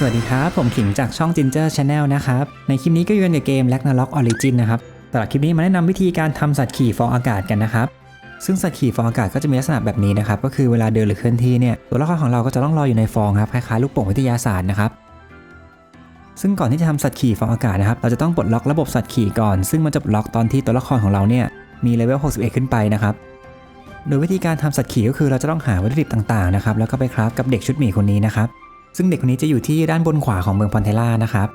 สวัสดีครับ ผมขิงจากช่อง Ginger Channel นะครับ ในคลิปนี้ก็อยู่กันกับเกม Ragnarok Origin นะครับสำหรับคลิปนี้มาแนะนำวิธีการทำสัตว์ขี่ฟองอากาศกันนะครับ ซึ่งสัตว์ขี่ฟองอากาศก็จะมีลักษณะแบบนี้นะครับ ก็คือเวลาเดินหรือเคลื่อนที่เนี่ย ตัวละครของเราก็จะต้องลอยอยู่ในฟองครับ คล้ายๆ ลูกโป่งวิทยาศาสตร์นะครับ ซึ่งก่อนที่จะทำสัตว์ขี่ฟองอากาศนะครับ เราจะต้องปลดล็อกระบบสัตว์ขี่ก่อน ซึ่งมันจะปลดล็อกตอนที่ตัวละครของเราเนี่ย มีเลเวล 61 ขึ้นไปนะครับ โดยวิธีการทำสัตว์ขี่ก็คือเราจะต้องหาวัตถุดิบต่างๆนะครับ แล้วก็ไปคราฟกับเด็กชุดหมีคนนี้นะครับ ซึ่งเด็กคนนี้จะอยู่ที่ด้านบนขวาของเมืองพอนเทล่านะครับ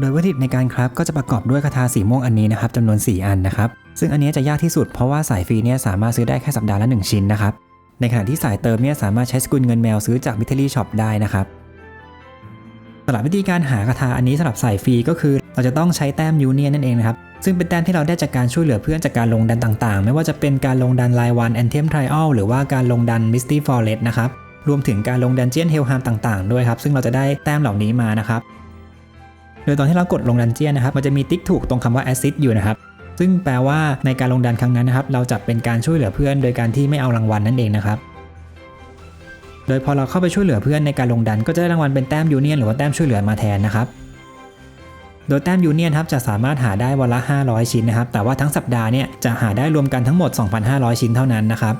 โดยวัตถุดิบในการคราฟก็จะประกอบด้วยคาถาสีม่วงอันนี้นะครับจำนวน 4 อันนะครับ ซึ่งอันนี้จะยากที่สุดเพราะว่าสายฟรีเนี่ยสามารถซื้อได้แค่สัปดาห์ละ 1 ชิ้นนะครับ ในขณะที่สายเติมเนี่ยสามารถใช้สกุลเงินแมวซื้อจากมิเทอรี่ช็อปได้นะครับสำหรับวิธีการหาคาถาอันนี้สำหรับสายฟรีก็คือ เราจะต้องใช้แต้มยูเนียนนั่นเองนะครับ ซึ่งเป็นแต้มที่เราได้จากการช่วยเหลือเพื่อนจากการลงดันต่างๆ ไม่ว่าจะเป็นการลงดันไลวันแอนเทมไทรอัลหรือว่าการลงดันมิสตี้ฟอเรสนะครับ รวมถึงการลงดันเจียนเฮลฮามต่างๆ ด้วยครับ ซึ่งเราจะได้แต้มเหล่านี้มานะครับ โดยตอนที่เรากดลงดันเจียนนะครับ มันจะมีติ๊กถูกตรงคำว่าแอซิดอยู่นะครับ ซึ่งแปลว่าในการลงดันครั้งนั้นนะครับ เราจะเป็นการช่วยเหลือเพื่อน โดยการที่ไม่เอารางวัลนั่นเองนะครับโดยพอเราเข้าไปช่วยเหลือเพื่อนในการลงดันก็จะได้รางวัลเป็นแต้มยูเนียนหรือว่าแต้มช่วยเหลือมาแทนนะครับ โดยแต้มยูเนียนครับจะสามารถหาได้วันละ 500 ชิ้นนะครับ แต่ว่าทั้งสัปดาห์เนี่ยจะหาได้รวมกันทั้งหมด 2,500 ชิ้นเท่านั้นนะครับ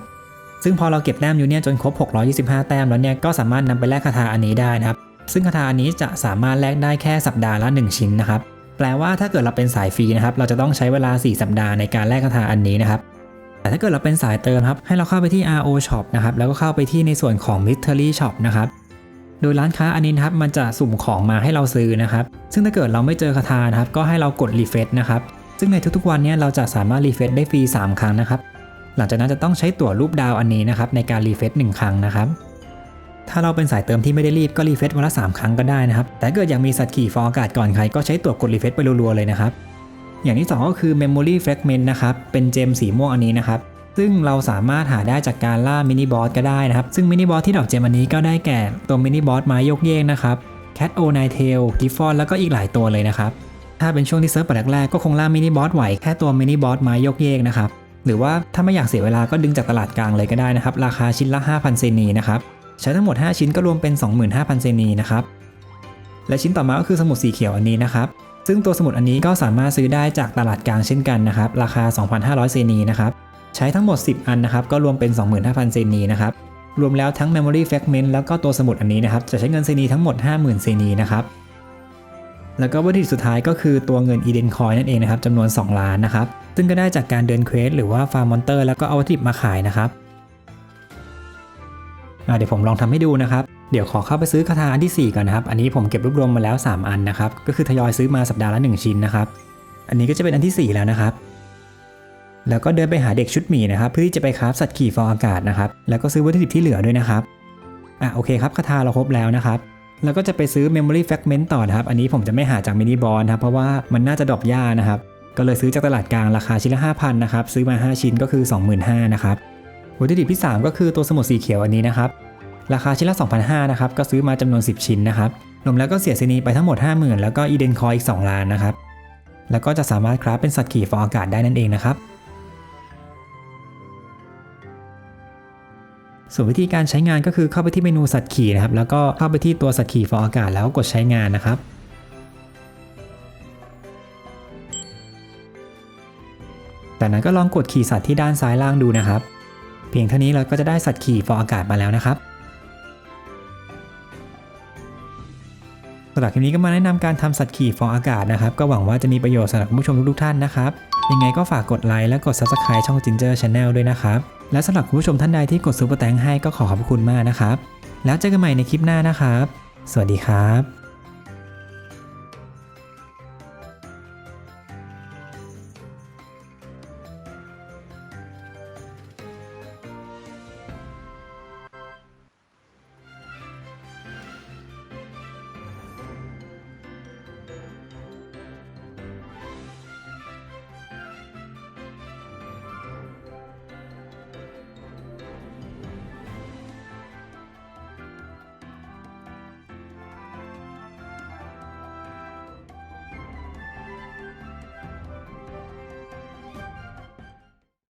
ซึ่งพอเราเก็บแต้มยูเนี่ยจนครบ 625 แต้มแล้วเนี่ยก็สามารถนำไปแลกคาถาอันนี้ได้นะครับซึ่งคาถาอันนี้จะสามารถแลกได้แค่สัปดาห์ละ 1 ชิ้นนะครับแปลว่าถ้าเกิดเราเป็นสายฟรีนะครับ เราจะต้องใช้เวลา 4 สัปดาห์ในการแลกคาถาอันนี้นะครับ แต่ถ้าเกิดเราเป็นสายเติมครับ ให้เราเข้าไปที่ RO Shop นะครับ แล้วก็เข้าไปที่ในส่วนของ Mystery Shop นะครับ โดยร้านค้าอันนี้นครับ มันจะสุ่มของมาให้เราซื้อนะครับ ซึ่งถ้าเกิดเราไม่เจอคาถานะครับ ก็ให้เรากดรีเฟซนะครับ ซึ่งในทุกๆวันเนี้เราจะสามารถรีเฟซได้ฟรี 3 ครั้งนะครับ หลังจากนั้นจะต้องใช้ตั๋วรูปดาวอันนี้นะครับในการรีเฟซหนึ่งครั้งนะครับถ้าเราเป็นสายเติมที่ไม่ได้รีบก็รีเฟซวันละ 3 ครั้งก็ได้นะครับแต่เกิดอยากมีสัตว์ขี่ฟองอากาศก่อนใครก็ใช้ตั๋วกดรีเฟซไปรัวๆเลยนะครับอย่างที่ 2 ก็คือ Memory Fragment นะครับเป็นเจมสีม่วงอันนี้นะครับซึ่งเราสามารถหาได้จากการล่ามินิบอสก็ได้นะครับ ซึ่งมินิบอสที่ดอกเจมอันนี้ก็ได้แก่ตัวมินิบอสไม้ยกเยกนะครับ Cat O n i t a i l g i f f o n แล้วก็อีกหลายตัวเลยนะครับถ้าเป็นช่วงที่เซิร์ฟเปิดแรกๆก็คงล่ามินิบอสไหวแค่ตัวมินิบอสไม้ยกเยกนะครับ หรือว่าถ้าไม่อยากเสียเวลาก็ดึงจากตลาดกลางเลยก็ได้นะครับ ราคาชิ้นละ 5,000 เซนีนะครับ ใช้ทั้งหมด 5 ชิ้นก็รวมเป็น 25,000 เซนีนะครับ และชิ้นต่อมาก็คือสมุดสีเขียวอันนี้นะครับ ซึ่งตัวสมุดอันนี้ก็สามารถซื้อได้จากตลาดกลางเช่นกันนะครับ ราคา 2,500 เซนีนะครับ ใช้ทั้งหมด 10 อันนะครับ ก็รวมเป็น 25,000 เซนีนะครับ รวมแล้วทั้ง Memory Fragment แล้วก็ตัวสมุดอันนี้นะครับ จะใช้เงินเซนีทั้งหมด 50,000 เซนีนะครับ แล้วก็วัตถุดิบสุดท้ายก็คือตัวเงิน Eden Coin นั่นเองนะครับจำนวน 2 ล้านนะครับ ซึ่งก็ได้จากการเดินเควสหรือว่าฟาร์มมอนเตอร์แล้วก็เอาวัตถุดิบมาขายนะครับเดี๋ยวผมลองทำให้ดูนะครับ เดี๋ยวขอเข้าไปซื้อคาถาอันที่ 4 ก่อนนะครับ อันนี้ผมเก็บรวบรวมมาแล้ว 3 อันนะครับ ก็คือทยอยซื้อมาสัปดาห์ละ 1 ชิ้นนะครับ อันนี้ก็จะเป็นอันที่ 4 แล้วนะครับ แล้วก็เดินไปหาเด็กชุดหมีนะครับ เพื่อที่จะไปคราฟสัตว์ขี่ฟองอากาศนะครับ แล้วก็ซื้อวัตถุดิบที่เหลือด้วยนะครับ อะโอเคครับคาถาเราครบแล้วนะครับ แล้วก็จะไปซื้อ Memory Fragment ต่อนะครับ อันนี้ผมจะไม่หาจากมินิบอลนะครับ เพราะว่ามันน่าจะดรอปยากนะครับ ก็เลยซื้อจากตลาดกลางราคาชิ้นละ 5,000 นะครับ ซื้อมา 5 ชิ้นก็คือ 25,000 นะครับวัตถุดิบที่ 3 ก็คือตัวสมุดสีเขียวอันนี้นะครับ ราคาชิ้นละ 2,500 นะครับ ก็ซื้อมาจำนวน 10 ชิ้นนะครับ รวมแล้วก็เสียซีนีไปทั้งหมด 50,000 แล้วก็อีเดนคอยอีก 2 ล้านนะครับ แล้วก็จะสามารถคราฟเป็นสัตว์ขี่ฟองอากาศได้นั่นเองนะครับ ส่วนวิธีการใช้งานก็คือเข้าไปที่เมนูสัตว์ขี่นะครับ แล้วก็เข้าไปที่ตัวสัตว์ขี่ฟองอากาศแล้วกดใช้งานนะครับจากนั้นก็ลองกดขี่สัตว์ที่ด้านซ้ายล่างดูนะครับ เพียงเท่านี้เราก็จะได้สัตว์ขี่ฟองอากาศมาแล้วนะครับ สำหรับคลิปนี้ก็มาแนะนำการทำสัตว์ขี่ฟองอากาศนะครับ ก็หวังว่าจะมีประโยชน์สำหรับคุณผู้ชมทุกๆท่านนะครับ ยังไงก็ฝากกดไลค์และกด Subscribe ช่อง Ginger Channel ด้วยนะครับ และสำหรับคุณผู้ชมท่านใดที่กดซุปเปอร์แตงให้ก็ขอขอบคุณมากนะครับ แล้วเจอกันใหม่ในคลิปหน้านะครับ สวัสดีครับ